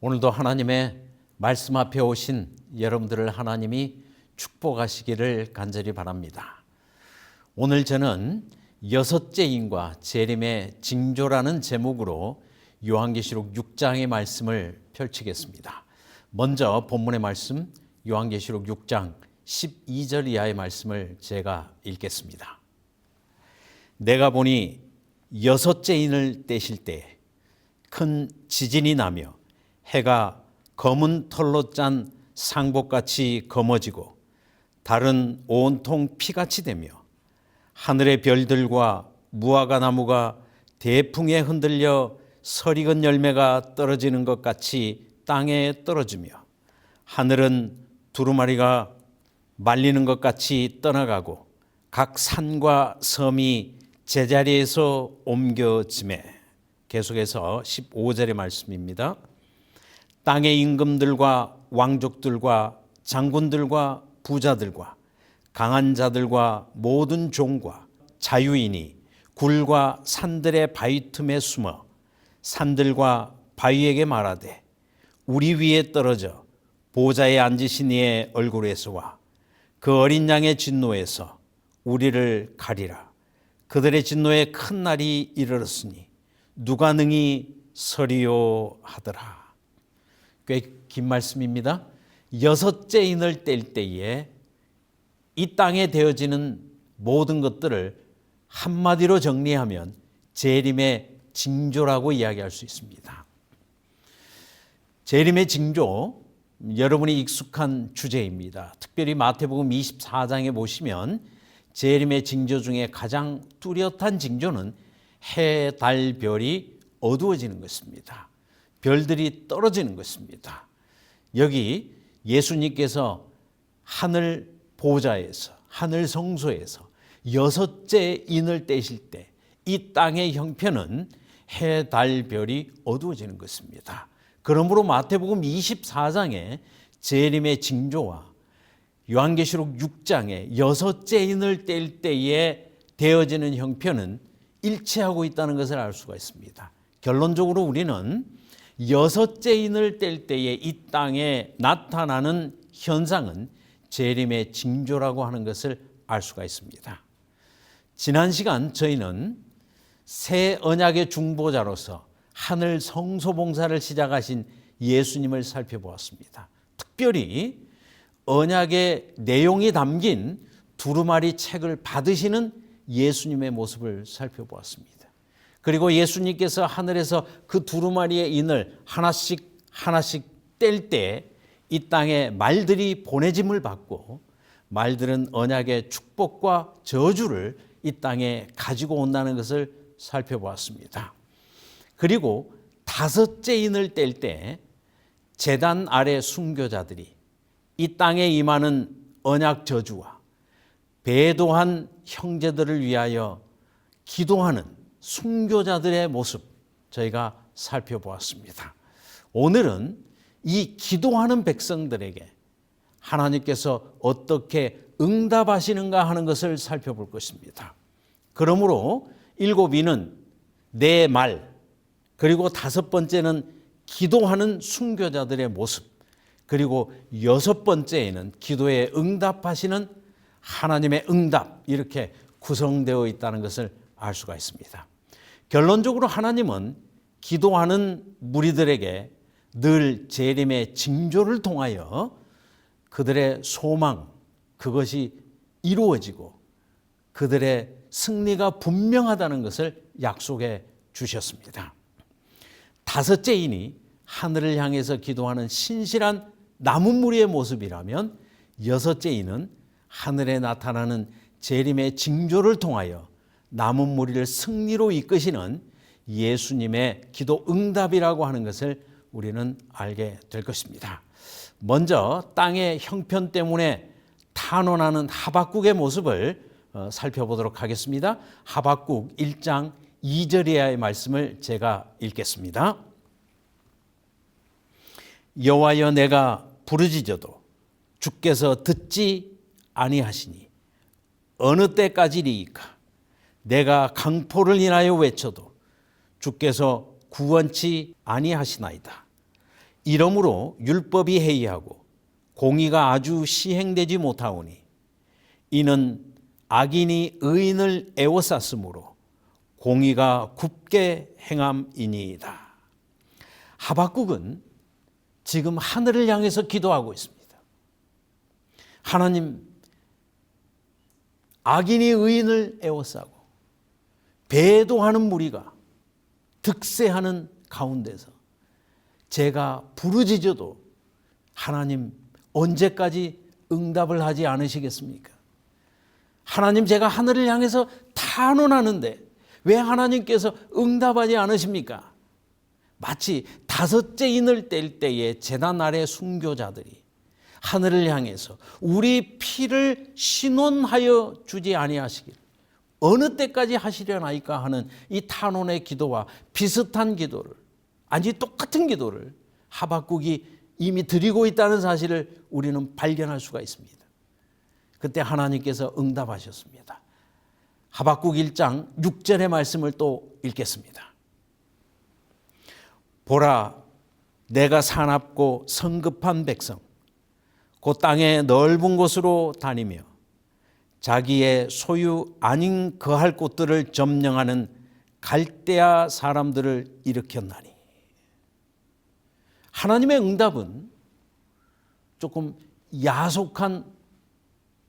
오늘도 하나님의 말씀 앞에 오신 여러분들을 하나님이 축복하시기를 간절히 바랍니다. 오늘 저는 여섯째 인과 재림의 징조라는 제목으로 요한계시록 6장의 말씀을 펼치겠습니다. 먼저 본문의 말씀 요한계시록 6장 12절 이하의 말씀을 제가 읽겠습니다. 내가 보니 여섯째 인을 떼실 때 큰 지진이 나며 해가 검은 털로 짠 상복같이 검어지고 달은 온통 피같이 되며 하늘의 별들과 무화과 나무가 대풍에 흔들려 설익은 열매가 떨어지는 것 같이 땅에 떨어지며 하늘은 두루마리가 말리는 것 같이 떠나가고 각 산과 섬이 제자리에서 옮겨짐에 계속해서 15절의 말씀입니다. 땅의 임금들과 왕족들과 장군들과 부자들과 강한 자들과 모든 종과 자유인이 굴과 산들의 바위 틈에 숨어 산들과 바위에게 말하되 우리 위에 떨어져 보좌에 앉으신 이의 얼굴에서와 그 어린 양의 진노에서 우리를 가리라 그들의 진노에 큰 날이 이르렀으니 누가 능히 서리요 하더라. 꽤 긴 말씀입니다. 여섯째 인을 뗄 때에 이 땅에 되어지는 모든 것들을 한마디로 정리하면 재림의 징조라고 이야기할 수 있습니다. 재림의 징조, 여러분이 익숙한 주제입니다. 특별히 마태복음 24장에 보시면 재림의 징조 중에 가장 뚜렷한 징조는 해, 달, 별이 어두워지는 것입니다. 별들이 떨어지는 것입니다. 여기 예수님께서 하늘 보좌에서 하늘 성소에서 여섯째 인을 떼실 때 이 땅의 형편은 해, 달, 별이 어두워지는 것입니다. 그러므로 마태복음 24장에 재림의 징조와 요한계시록 6장에 여섯째 인을 뗄 때에 되어지는 형편은 일치하고 있다는 것을 알 수가 있습니다. 결론적으로 우리는 여섯째 인을 뗄 때에 이 땅에 나타나는 현상은 재림의 징조라고 하는 것을 알 수가 있습니다. 지난 시간 저희는 새 언약의 중보자로서 하늘 성소 봉사를 시작하신 예수님을 살펴보았습니다. 특별히 언약의 내용이 담긴 두루마리 책을 받으시는 예수님의 모습을 살펴보았습니다. 그리고 예수님께서 하늘에서 그 두루마리의 인을 하나씩 하나씩 뗄 때 이 땅에 말들이 보내짐을 받고 말들은 언약의 축복과 저주를 이 땅에 가지고 온다는 것을 살펴보았습니다. 그리고 다섯째 인을 뗄 때 재단 아래 순교자들이 이 땅에 임하는 언약 저주와 배도한 형제들을 위하여 기도하는 순교자들의 모습 저희가 살펴보았습니다. 오늘은 이 기도하는 백성들에게 하나님께서 어떻게 응답하시는가 하는 것을 살펴볼 것입니다. 그러므로 일곱 이는 내 말, 그리고 다섯 번째는 기도하는 순교자들의 모습, 그리고 여섯 번째에는 기도에 응답하시는 하나님의 응답, 이렇게 구성되어 있다는 것을 알 수가 있습니다. 결론적으로 하나님은 기도하는 무리들에게 늘 재림의 징조를 통하여 그들의 소망, 그것이 이루어지고 그들의 승리가 분명하다는 것을 약속해 주셨습니다. 다섯째 인이 하늘을 향해서 기도하는 신실한 남은 무리의 모습이라면 여섯째 인은 하늘에 나타나는 재림의 징조를 통하여 남은 무리를 승리로 이끄시는 예수님의 기도 응답이라고 하는 것을 우리는 알게 될 것입니다. 먼저 땅의 형편 때문에 탄원하는 하박국의 모습을 어, 살펴보도록 하겠습니다. 하박국 1장 2절 이하의 말씀을 제가 읽겠습니다. 여호와여 내가 부르짖어도 주께서 듣지 아니하시니 어느 때까지리이까 내가 강포를 인하여 외쳐도 주께서 구원치 아니하시나이다. 이러므로 율법이 해이하고 공의가 아주 시행되지 못하오니 이는 악인이 의인을 애워쌌으므로 공의가 굽게 행함이니이다. 하박국은 지금 하늘을 향해서 기도하고 있습니다. 하나님, 악인이 의인을 애워싸고 배도하는 무리가 득세하는 가운데서 제가 부르짖어도 하나님 언제까지 응답을 하지 않으시겠습니까? 하나님 제가 하늘을 향해서 탄원하는데 왜 하나님께서 응답하지 않으십니까? 마치 다섯째 인을 뗄 때에 재단 아래 순교자들이 하늘을 향해서 우리 피를 신원하여 주지 아니하시길 어느 때까지 하시려나이까 하는 이 탄원의 기도와 비슷한 기도를 아니 똑같은 기도를 하박국이 이미 드리고 있다는 사실을 우리는 발견할 수가 있습니다. 그때 하나님께서 응답하셨습니다. 하박국 1장 6절의 말씀을 또 읽겠습니다. 보라 내가 사납고 성급한 백성 그 땅의 넓은 곳으로 다니며 자기의 소유 아닌 거할 곳들을 점령하는 갈대아 사람들을 일으켰나니 하나님의 응답은 조금 야속한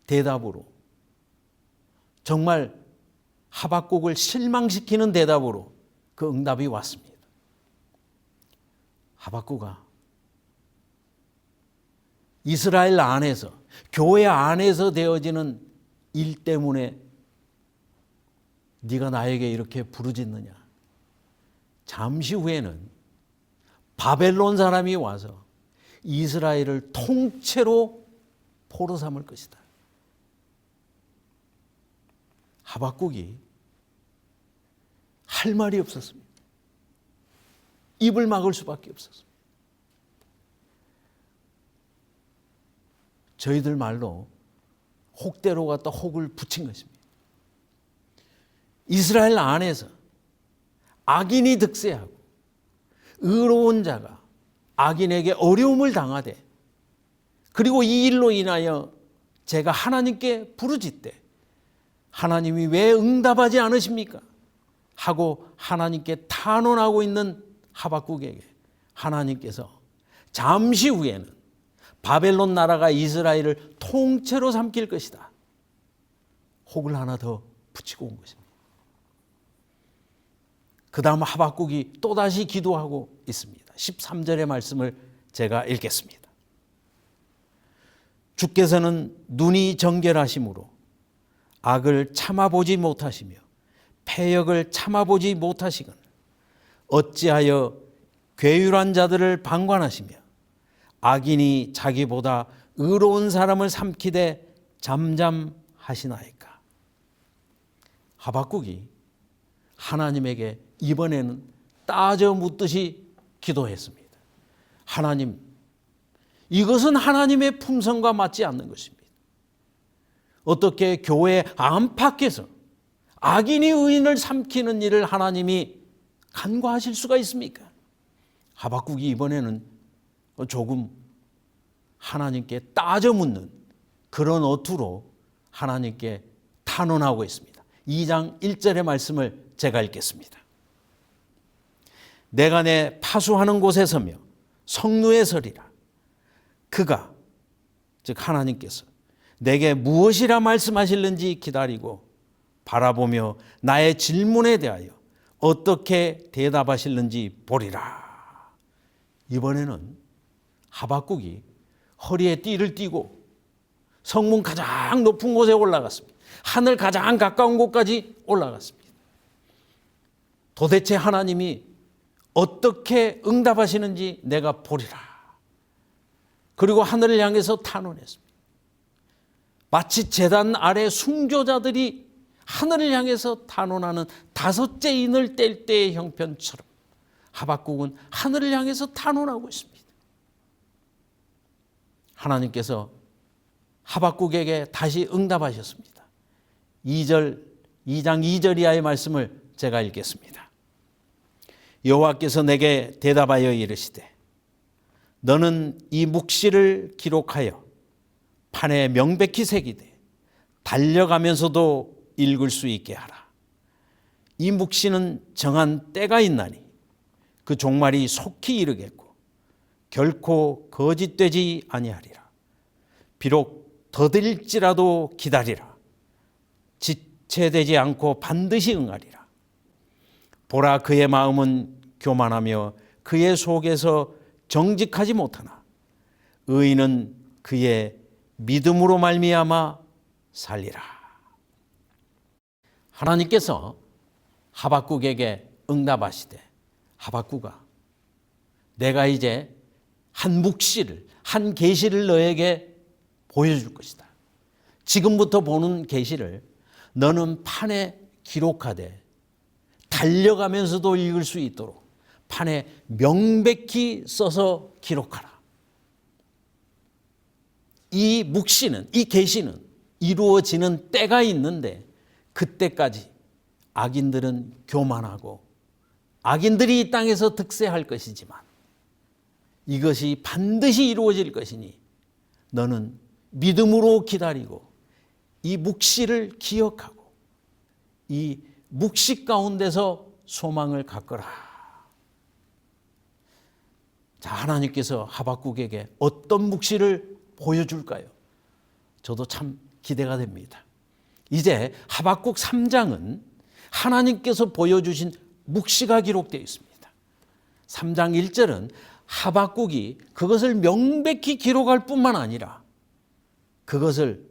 대답으로 정말 하박국을 실망시키는 대답으로 그 응답이 왔습니다. 하박국아 이스라엘 안에서 교회 안에서 되어지는 일 때문에 네가 나에게 이렇게 부르짖느냐? 잠시 후에는 바벨론 사람이 와서 이스라엘을 통째로 포로 삼을 것이다. 하박국이 할 말이 없었습니다. 입을 막을 수밖에 없었습니다. 저희들 말로 혹대로 갖다 혹을 붙인 것입니다. 이스라엘 안에서 악인이 득세하고 의로운 자가 악인에게 어려움을 당하되 그리고 이 일로 인하여 제가 하나님께 부르짖되 하나님이 왜 응답하지 않으십니까? 하고 하나님께 탄원하고 있는 하박국에게 하나님께서 잠시 후에는 바벨론 나라가 이스라엘을 통째로 삼킬 것이다. 혹을 하나 더 붙이고 온 것입니다. 그 다음 하박국이 또다시 기도하고 있습니다. 13절의 말씀을 제가 읽겠습니다. 주께서는 눈이 정결하심으로 악을 참아보지 못하시며 패역을 참아보지 못하시건 어찌하여 괴율한 자들을 방관하시며 악인이 자기보다 의로운 사람을 삼키되 잠잠하시나이까 하박국이 하나님에게 이번에는 따져 묻듯이 기도했습니다. 하나님, 이것은 하나님의 품성과 맞지 않는 것입니다. 어떻게 교회 안팎에서 악인이 의인을 삼키는 일을 하나님이 간과하실 수가 있습니까? 하박국이 이번에는 조금 하나님께 따져 묻는 그런 어투로 하나님께 탄원하고 있습니다. 2장 1절의 말씀을 제가 읽겠습니다. 내가 내 파수하는 곳에 서며 성루에 서리라. 그가 즉 하나님께서 내게 무엇이라 말씀하실는지 기다리고 바라보며 나의 질문에 대하여 어떻게 대답하실는지 보리라. 이번에는 하박국이 허리에 띠를 띠고 성문 가장 높은 곳에 올라갔습니다. 하늘 가장 가까운 곳까지 올라갔습니다. 도대체 하나님이 어떻게 응답하시는지 내가 보리라. 그리고 하늘을 향해서 탄원했습니다. 마치 재단 아래 순교자들이 하늘을 향해서 탄원하는 다섯째 인을 뗄 때의 형편처럼 하박국은 하늘을 향해서 탄원하고 있습니다. 하나님께서 하박국에게 다시 응답하셨습니다. 2절 2장 2절 이하의 말씀을 제가 읽겠습니다. 여호와께서 내게 대답하여 이르시되 너는 이 묵시를 기록하여 판에 명백히 새기되 달려가면서도 읽을 수 있게 하라. 이 묵시는 정한 때가 있나니 그 종말이 속히 이르겠고 결코 거짓되지 아니하리라. 비록 더딜지라도 기다리라. 지체되지 않고 반드시 응하리라. 보라 그의 마음은 교만하며 그의 속에서 정직하지 못하나 의인은 그의 믿음으로 말미암아 살리라. 하나님께서 하박국에게 응답하시되 하박국아 내가 이제 한 묵시를 한 계시를 너에게 보여줄 것이다. 지금부터 보는 계시를 너는 판에 기록하되 달려가면서도 읽을 수 있도록 판에 명백히 써서 기록하라. 이 묵시는 이 계시는 이루어지는 때가 있는데 그때까지 악인들은 교만하고 악인들이 이 땅에서 득세할 것이지만 이것이 반드시 이루어질 것이니 너는 믿음으로 기다리고 이 묵시를 기억하고 이 묵시 가운데서 소망을 갖거라. 자, 하나님께서 하박국에게 어떤 묵시를 보여줄까요? 저도 참 기대가 됩니다. 이제 하박국 3장은 하나님께서 보여주신 묵시가 기록되어 있습니다. 3장 1절은 하박국이 그것을 명백히 기록할 뿐만 아니라 그것을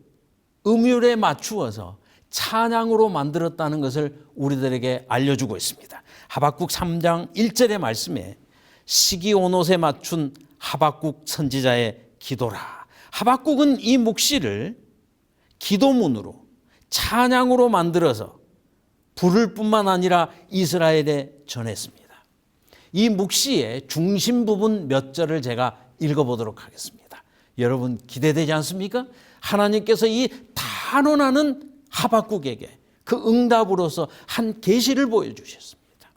음율에 맞추어서 찬양으로 만들었다는 것을 우리들에게 알려주고 있습니다. 하박국 3장 1절의 말씀에 시기온옷에 맞춘 하박국 선지자의 기도라. 하박국은 이 묵시를 기도문으로 찬양으로 만들어서 부를 뿐만 아니라 이스라엘에 전했습니다. 이 묵시의 중심 부분 몇 절을 제가 읽어보도록 하겠습니다. 여러분 기대되지 않습니까? 하나님께서 이 단언하는 하박국에게 그 응답으로서 한 계시를 보여주셨습니다.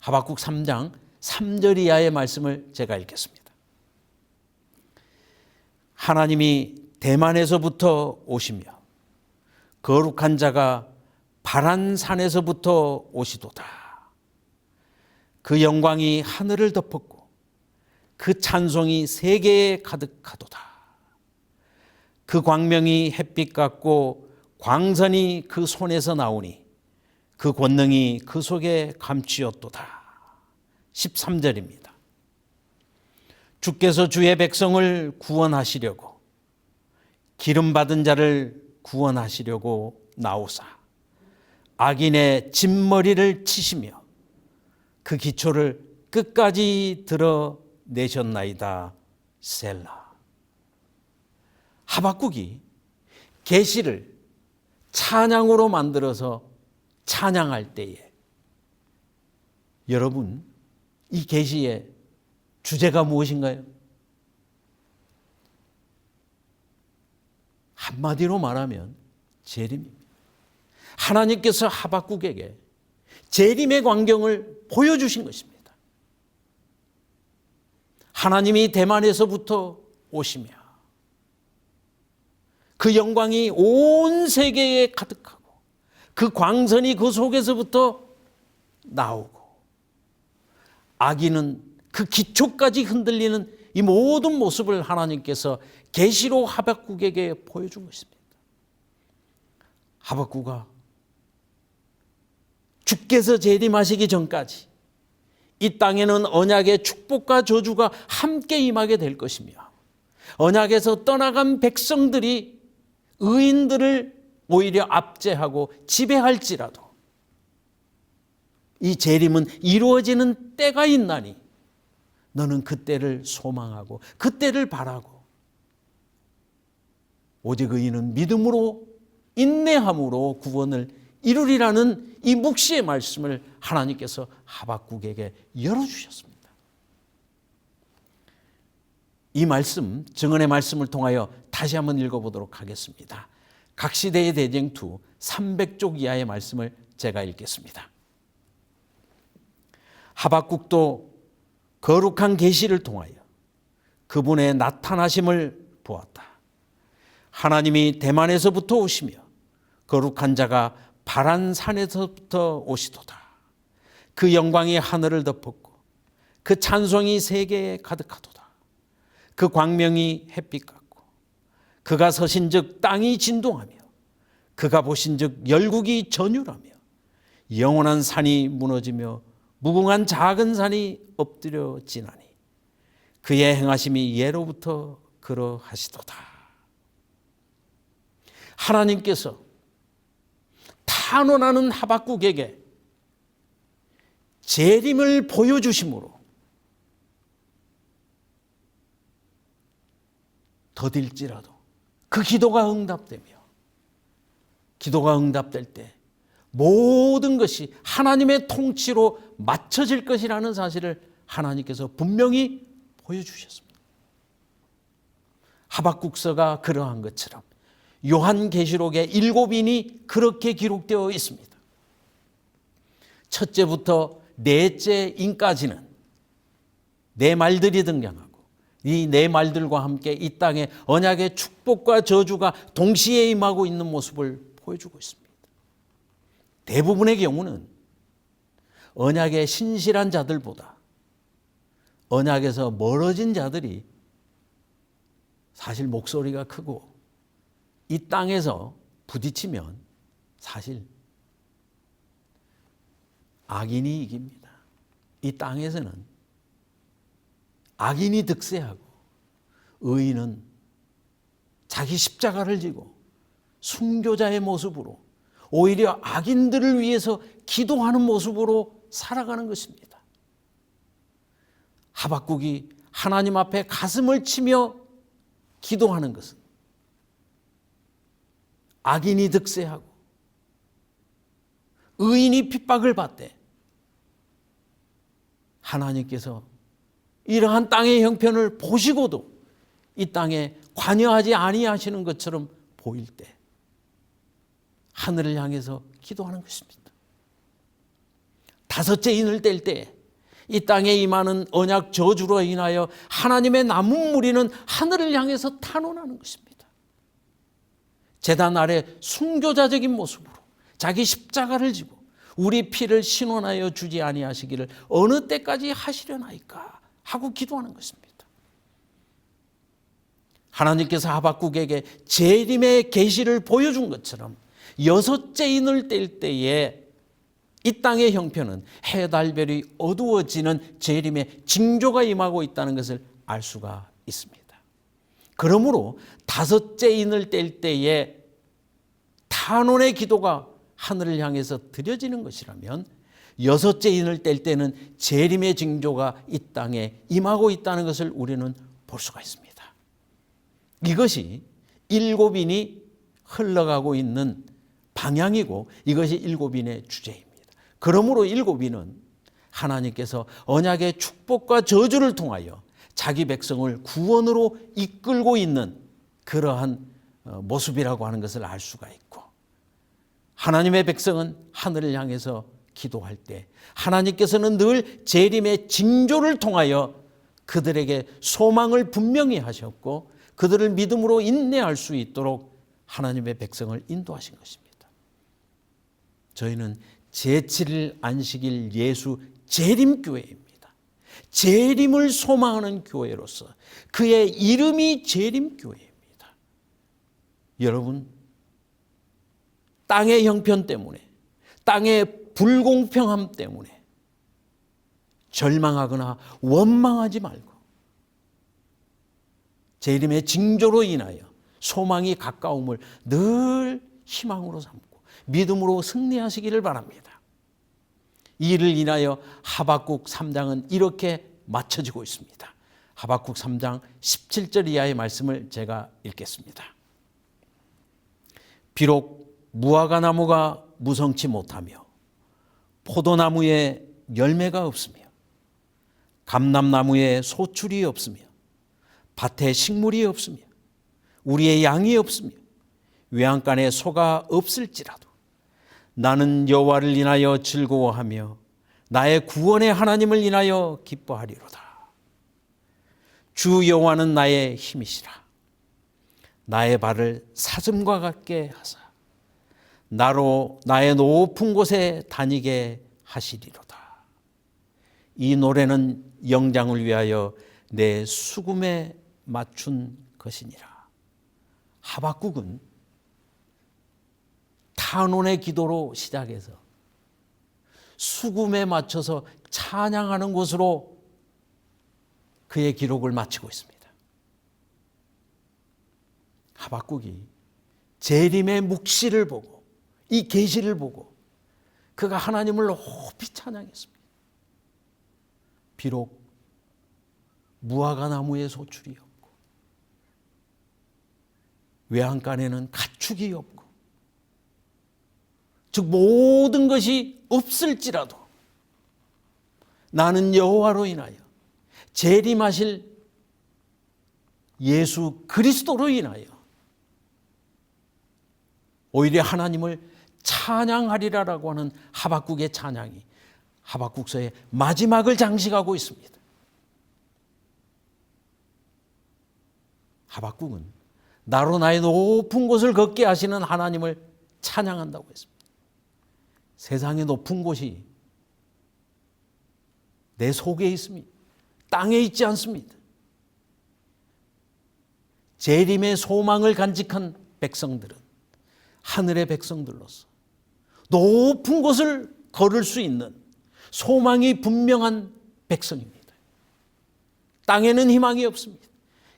하박국 3장 3절 이하의 말씀을 제가 읽겠습니다. 하나님이 대만에서부터 오시며 거룩한 자가 바란 산에서부터 오시도다. 그 영광이 하늘을 덮었고 그 찬송이 세계에 가득하도다. 그 광명이 햇빛 같고 광선이 그 손에서 나오니 그 권능이 그 속에 감추었도다. 13절입니다. 주께서 주의 백성을 구원하시려고 기름 받은 자를 구원하시려고 나오사 악인의 진머리를 치시며 그 기초를 끝까지 드러내셨나이다. 셀라. 하박국이 계시를 찬양으로 만들어서 찬양할 때에 여러분 이 계시의 주제가 무엇인가요? 한마디로 말하면 재림입니다. 하나님께서 하박국에게 재림의 광경을 보여주신 것입니다. 하나님이 대만에서부터 오시며 그 영광이 온 세계에 가득하고 그 광선이 그 속에서부터 나오고 악인은 그 기초까지 흔들리는 이 모든 모습을 하나님께서 계시로 하박국에게 보여준 것입니다. 하박국아 주께서 재림하시기 전까지 이 땅에는 언약의 축복과 저주가 함께 임하게 될 것이며 언약에서 떠나간 백성들이 의인들을 오히려 압제하고 지배할지라도 이 재림은 이루어지는 때가 있나니 너는 그때를 소망하고 그때를 바라고 오직 의인은 믿음으로 인내함으로 구원을 이루리라는 이 묵시의 말씀을 하나님께서 하박국에게 열어주셨습니다. 이 말씀, 증언의 말씀을 통하여 다시 한번 읽어보도록 하겠습니다. 각 시대의 대쟁투 300쪽 이하의 말씀을 제가 읽겠습니다. 하박국도 거룩한 계시를 통하여 그분의 나타나심을 보았다. 하나님이 대만에서부터 오시며 거룩한 자가 바란 산에서부터 오시도다. 그 영광이 하늘을 덮었고 그 찬송이 세계에 가득하도다. 그 광명이 햇빛 같고 그가 서신즉 땅이 진동하며 그가 보신즉 열국이 전율하며 영원한 산이 무너지며 무궁한 작은 산이 엎드려지나니 그의 행하심이 예로부터 그러하시도다. 하나님께서 탄원하는 하박국에게 재림을 보여주심으로 더딜지라도 그 기도가 응답되며 기도가 응답될 때 모든 것이 하나님의 통치로 맞춰질 것이라는 사실을 하나님께서 분명히 보여주셨습니다. 하박국서가 그러한 것처럼 요한계시록의 일곱인이 그렇게 기록되어 있습니다. 첫째부터 넷째 인까지는 네 말들이 등장하고 이네 말들과 함께 이 땅에 언약의 축복과 저주가 동시에 임하고 있는 모습을 보여주고 있습니다. 대부분의 경우는 언약의 신실한 자들보다 언약에서 멀어진 자들이 사실 목소리가 크고 이 땅에서 부딪히면 사실 악인이 이깁니다. 이 땅에서는 악인이 득세하고 의인은 자기 십자가를 지고 순교자의 모습으로 오히려 악인들을 위해서 기도하는 모습으로 살아가는 것입니다. 하박국이 하나님 앞에 가슴을 치며 기도하는 것은 악인이 득세하고 의인이 핍박을 받되 하나님께서 이러한 땅의 형편을 보시고도 이 땅에 관여하지 아니하시는 것처럼 보일 때 하늘을 향해서 기도하는 것입니다. 다섯째 인을 뗄 때 이 땅에 임하는 언약 저주로 인하여 하나님의 남은 무리는 하늘을 향해서 탄원하는 것입니다. 재단 아래 순교자적인 모습으로 자기 십자가를 지고 우리 피를 신원하여 주지 아니하시기를 어느 때까지 하시려나이까 하고 기도하는 것입니다. 하나님께서 하박국에게 재림의 계시를 보여준 것처럼 여섯째 인을 뗄 때에 이 땅의 형편은 해달별이 어두워지는 재림의 징조가 임하고 있다는 것을 알 수가 있습니다. 그러므로 다섯째 인을 뗄 때에 탄원의 기도가 하늘을 향해서 드려지는 것이라면 여섯째 인을 뗄 때는 재림의 징조가 이 땅에 임하고 있다는 것을 우리는 볼 수가 있습니다. 이것이 일곱인이 흘러가고 있는 방향이고 이것이 일곱인의 주제입니다. 그러므로 일곱인은 하나님께서 언약의 축복과 저주를 통하여 자기 백성을 구원으로 이끌고 있는 그러한 어, 모습이라고 하는 것을 알 수가 있고 하나님의 백성은 하늘을 향해서 기도할 때 하나님께서는 늘 재림의 징조를 통하여 그들에게 소망을 분명히 하셨고 그들을 믿음으로 인내할 수 있도록 하나님의 백성을 인도하신 것입니다. 저희는 제7일 안식일 예수 재림교회입니다. 재림을 소망하는 교회로서 그의 이름이 재림교회입니다. 여러분, 땅의 형편 때문에, 땅의 불공평함 때문에 절망하거나 원망하지 말고 재림의 징조로 인하여 소망이 가까움을 늘 희망으로 삼고 믿음으로 승리하시기를 바랍니다. 이를 인하여 하박국 3장은 이렇게 맞춰지고 있습니다. 하박국 3장 17절 이하의 말씀을 제가 읽겠습니다. 비록 무화과 나무가 무성치 못하며 포도나무에 열매가 없으며 감람나무에 소출이 없으며 밭에 식물이 없으며 우리의 양이 없으며 외양간에 소가 없을지라도 나는 여호와를 인하여 즐거워하며 나의 구원의 하나님을 인하여 기뻐하리로다. 주 여호와는 나의 힘이시라. 나의 발을 사슴과 같게 하사 나로 나의 높은 곳에 다니게 하시리로다. 이 노래는 영장을 위하여 내 수금에 맞춘 것이니라. 하박국은 탄원의 기도로 시작해서 수금에 맞춰서 찬양하는 것으로 그의 기록을 마치고 있습니다. 하박국이 재림의 묵시를 보고 이 계시를 보고 그가 하나님을 높이 찬양했습니다. 비록 무화과 나무의 소출이 없고 외양간에는 가축이 없고 즉 모든 것이 없을지라도 나는 여호와로 인하여 재림하실 예수 그리스도로 인하여 오히려 하나님을 찬양하리라라고 하는 하박국의 찬양이 하박국서의 마지막을 장식하고 있습니다. 하박국은 나로 나의 높은 곳을 걷게 하시는 하나님을 찬양한다고 했습니다. 세상의 높은 곳이 내 속에 있습니다. 땅에 있지 않습니다. 재림의 소망을 간직한 백성들은 하늘의 백성들로서 높은 곳을 걸을 수 있는 소망이 분명한 백성입니다. 땅에는 희망이 없습니다.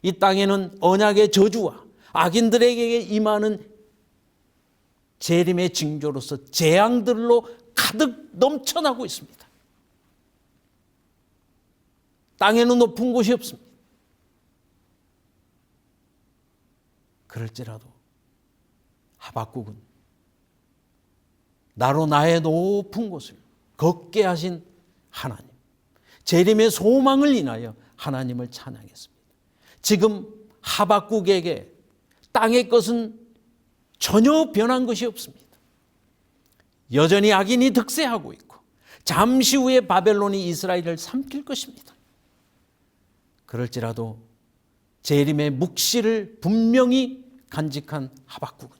이 땅에는 언약의 저주와 악인들에게 임하는 재림의 징조로서 재앙들로 가득 넘쳐나고 있습니다. 땅에는 높은 곳이 없습니다. 그럴지라도 하박국은 나로 나의 높은 곳을 걷게 하신 하나님, 재림의 소망을 인하여 하나님을 찬양했습니다. 지금 하박국에게 땅의 것은 전혀 변한 것이 없습니다. 여전히 악인이 득세하고 있고 잠시 후에 바벨론이 이스라엘을 삼킬 것입니다. 그럴지라도 재림의 묵시를 분명히 간직한 하박국은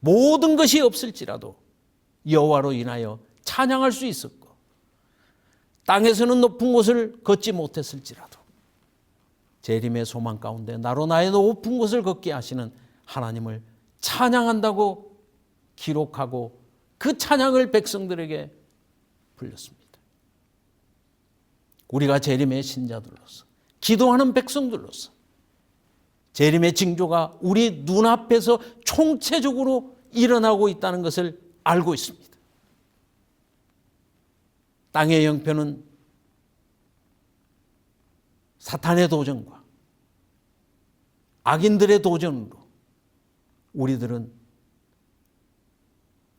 모든 것이 없을지라도 여호와로 인하여 찬양할 수 있었고 땅에서는 높은 곳을 걷지 못했을지라도 재림의 소망 가운데 나로 나의 높은 곳을 걷게 하시는 하나님을 찬양한다고 기록하고 그 찬양을 백성들에게 불렸습니다. 우리가 재림의 신자들로서 기도하는 백성들로서 재림의 징조가 우리 눈앞에서 총체적으로 일어나고 있다는 것을 알고 있습니다. 땅의 형편은 사탄의 도전과 악인들의 도전으로 우리들은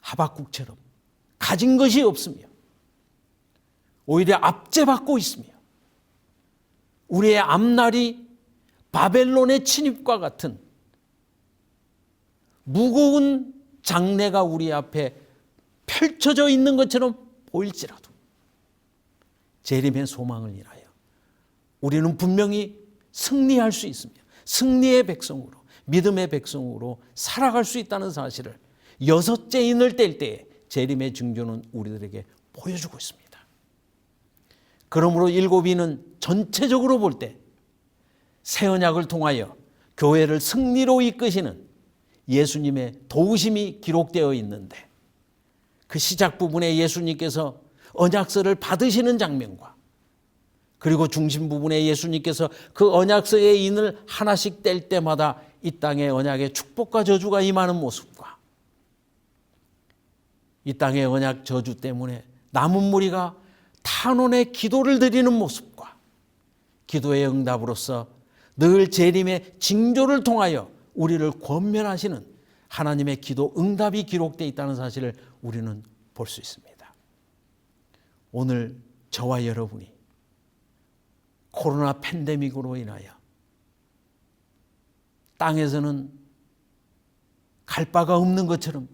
하박국처럼 가진 것이 없으며 오히려 압제받고 있으며 우리의 앞날이 바벨론의 침입과 같은 무거운 장래가 우리 앞에 펼쳐져 있는 것처럼 보일지라도 재림의 소망을 인하여 우리는 분명히 승리할 수 있으며 승리의 백성으로 믿음의 백성으로 살아갈 수 있다는 사실을 여섯째 인을 뗄 때에 재림의 증조는 우리들에게 보여주고 있습니다. 그러므로 일곱 인은 전체적으로 볼 때 새 언약을 통하여 교회를 승리로 이끄시는 예수님의 도우심이 기록되어 있는데 그 시작 부분에 예수님께서 언약서를 받으시는 장면과 그리고 중심 부분에 예수님께서 그 언약서의 인을 하나씩 뗄 때마다 이 땅의 언약의 축복과 저주가 임하는 모습과 이 땅의 언약 저주 때문에 남은 무리가 탄원의 기도를 드리는 모습과 기도의 응답으로서 늘 재림의 징조를 통하여 우리를 권면하시는 하나님의 기도 응답이 기록되어 있다는 사실을 우리는 볼 수 있습니다. 오늘 저와 여러분이 코로나 팬데믹으로 인하여 땅에서는 갈 바가 없는 것처럼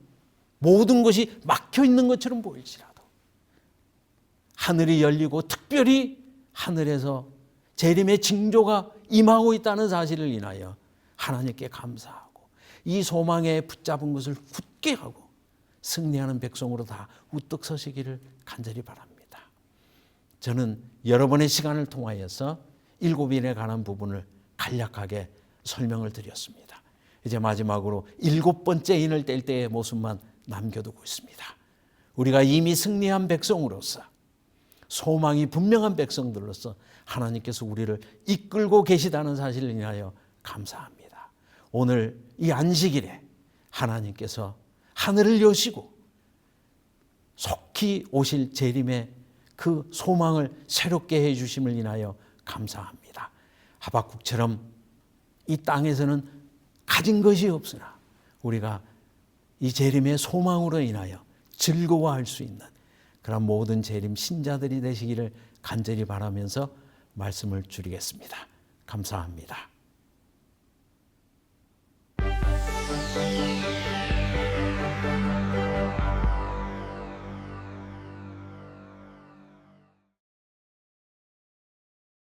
모든 것이 막혀 있는 것처럼 보일지라도 하늘이 열리고 특별히 하늘에서 재림의 징조가 임하고 있다는 사실을 인하여 하나님께 감사하고 이 소망에 붙잡은 것을 굳게 하고 승리하는 백성으로 다 우뚝 서시기를 간절히 바랍니다. 저는 여러분의 시간을 통하여서 일곱 인에 관한 부분을 간략하게 설명을 드렸습니다. 이제 마지막으로 일곱 번째 인을 뗄 때의 모습만 남겨두고 있습니다. 우리가 이미 승리한 백성으로서 소망이 분명한 백성들로서 하나님께서 우리를 이끌고 계시다는 사실을 인하여 감사합니다. 오늘 이 안식일에 하나님께서 하늘을 여시고 속히 오실 재림의 그 소망을 새롭게 해 주심을 인하여 감사합니다. 하박국처럼 이 땅에서는 가진 것이 없으나 우리가 이 재림의 소망으로 인하여 즐거워할 수 있는 그런 모든 재림 신자들이 되시기를 간절히 바라면서 말씀을 줄이겠습니다. 감사합니다.